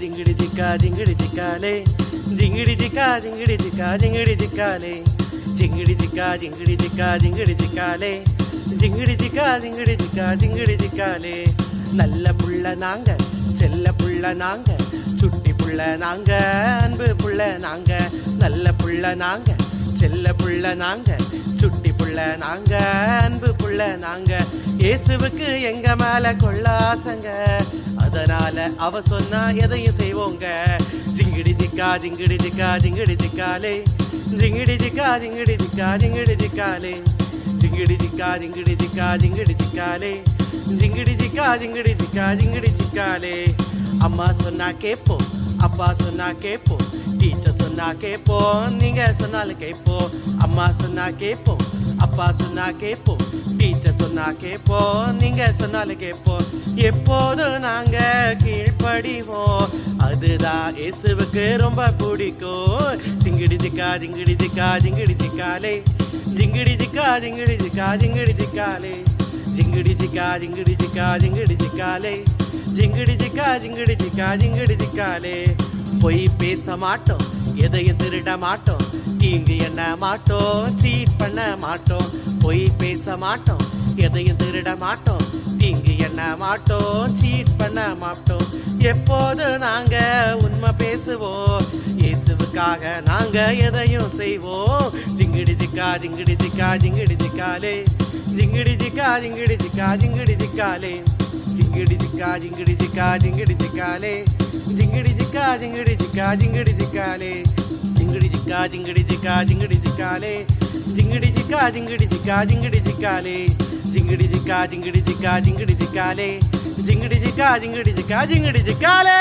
ജിങ്കിടി ജിക്കാ ജിങ്കിടി ജിക്കാലേ ജിങ്കിടി ജിക്കാ ജിങ്കിടി ജിക്കാ ജിങ്കിടി ജിക്കാലേ ജിങ്കിടി ജിക്കാ ജിങ്കിടി ജിക്കാ ജിങ്കിടി ജിക്കാലേ ജിങ്കിടി ജിക്കാ ജിങ്കിടി ജിക്കാ ജിങ്കിടി ജിക്കാലേ நல்ல புள்ள நாங்க செல்ல புள்ள நாங்க சுட்டி புள்ள நாங்க அன்பு புள்ள நாங்க நல்ல புள்ள நாங்க செல்ல புள்ள நாங்க புள்ள நாங்க அன்பு புள்ள நாங்க இயேசுவுக்கு எங்க மேல கொள்ளாசங்க. அதனால அவ சொன்னா எதையும் செய்வோங்க. ஜிங்கிடி ஜிக்கா ஜிங்கிடி ஜிக்கா ஜிங்கிடி ஜிக்காலே. ஜிங்கிடி ஜிக்கா ஜிங்கிடி ஜிக்கா ஜிங்கிடி ஜிக்காலே. ஜிங்கிடி ஜிக்கா ஜிங்கிடி ஜிக்கா ஜிங்கிடி ஜிக்காலே. ஜிங்கிடி ஜிக்கா ஜிங்கிடி ஜிக்கா ஜிங்கிடி ஜிக்காலே. அம்மா சொன்னா கேட்போம் அப்பா சொன்னா கேட்போம் டீச்சர் சொன்னா கேட்போம் நீங்க சொன்னாலும் கேட்போம் அம்மா சொன்னா கேட்போம் அப்பா சொன்னா கேட்போம் டீச்சர் சொன்னா கேட்போம் நீங்க சொன்னாலும் கேட்போம் எப்போதும் நாங்க கீழ்ப்படிவோம் அதுதான் இயேசுவுக்கு ரொம்ப பிடிக்கும். ஜிங்கிடி ஜிக்கா ஜிங்கிடி ஜிக்கா ஜிங்கிடி ஜிக்காலே ஜிங்கிடி ஜிக்கா ஜிங்கிடி ஜிக்கா ஜிங்கிடி ஜிக்காலே ஜிங்கிடி ஜிக்கா ஜிங்கிடி ஜிக்கா ஜிங்கிடி ஜிக்காலே ஜிங்கிடி ஜிக்கா ஜிங்கிடி ஜிக்கா ஜிங்கிடி ஜிக்காலே பொய் பேச மாட்டோம் எதையும் திருட மாட்டோம் தீங்கு என்ன மாட்டோம் சீட் பண்ண மாட்டோம் பொய் பேச மாட்டோம் எதையும் திருட மாட்டோம் தீங்கு என்ன மாட்டோம் சீட் பண்ண மாட்டோம். எப்போது நாங்க உண்மை பேசுவோம் இயேசுவுக்காக நாங்க எதையும் செய்வோம். ஜிங்கிடி ஜிக்கா ஜிங்கிடி ஜிக்கா ஜிங்கிடி ஜிக்காலே. ஜிங்கிடி ஜிக்கா ஜிங்கிடி ஜிக்கா ஜிங்கிடி ஜிக்காலே. ஜிங்கிடி ஜிக்கா ஜிங்கிடி ஜிக்கா ஜிங்கிடி ஜிக்காலே. ஜிங்கிடி ஜிக்கா ஜிங்கிடி ஜிக்கா ஜிங்கிடி ஜிக்காலே ஜிங்கிடி ஜிக்கா ஜிங்கிடி ஜிக்கா ஜிங்கிடி ஜிக்காலே ஜிங்கிடி ஜிக்கா ஜிங்கிடி ஜிக்கா ஜிங்கிடி ஜிக்காலே ஜிங்கிடி ஜிக்கா ஜிங்கிடி ஜிக்கா ஜிங்கிடி ஜிக்காலே ஜிங்கிடி ஜிக்கா ஜிங்கிடி ஜிக்கா ஜிங்கிடி ஜிக்காலே